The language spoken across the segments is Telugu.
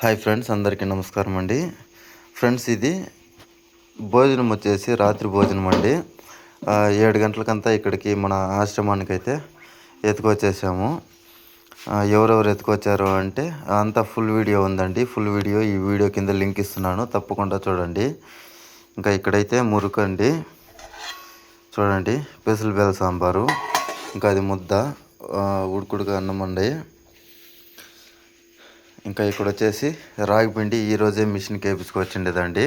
హాయ్ ఫ్రెండ్స్ అందరికీ నమస్కారం అండి. ఫ్రెండ్స్ ఇది భోజనం వచ్చేసి రాత్రి భోజనం అండి. ఏడు గంటలకంతా ఇక్కడికి మన ఆశ్రమానికి అయితే ఎత్తుకొచ్చేసాము ఎవరెవరు ఎత్తుకొచ్చారు అంటే అంతా ఫుల్ వీడియో ఉందండి. ఫుల్ వీడియో ఈ వీడియో కింద లింక్ ఇస్తున్నాను. తప్పకుండా చూడండి. ఇంకా ఇక్కడైతే మురుకు అండి. చూడండి పెసలు బేల సాంబారు. ఇంకా అది ముద్ద ఉడుకుడుగా అన్నం అండి. ఇంకా ఇక్కడ వచ్చేసి రాగి పిండి ఈరోజే మిషన్కి వేపించుకొచ్చిండేదండి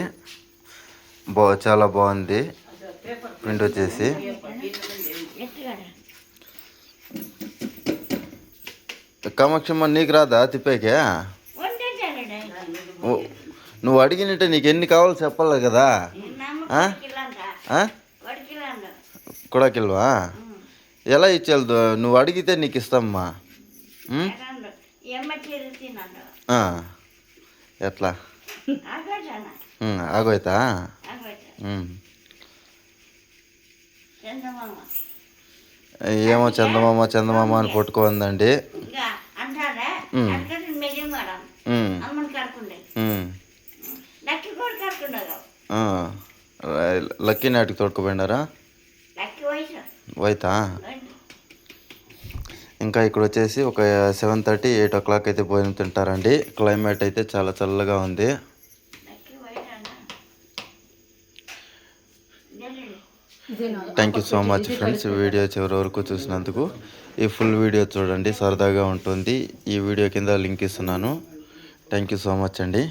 బా చాలా బాగుంది. పిండి వచ్చేసి. కామాక్షమ్మ నీకు రాదా తిప్పేకే? నువ్వు అడిగినట్టే నీకు ఎన్ని కావాలో చెప్పాలి కదా. కూడా కిల్వా ఎలా ఇచ్చేది? నువ్వు అడిగితే నీకు ఇస్తామ్మా. ఎట్లా? ఆగోಯ್ತಾ ఉం. ఏమో చందమామ చందమామ అని ఉం. లక్కి నాటికి తోడుకుపోయినారా? పోయితా ఇంకా ఇక్కడ వచ్చేసి ఒక seven thirty eight o'clock అయితే భోజనం తింటారండి. క్లైమేట్ అయితే చాలా చల్లగా ఉంది. Thank you so much friends video చివరి వరకు చూసినందుకు. ఈ ఫుల్ వీడియో చూడండి సరదాగా ఉంటుంది. ఈ వీడియో కింద లింక్ ఇస్తున్నాను. థ్యాంక్ యూ సో మచ్ అండి.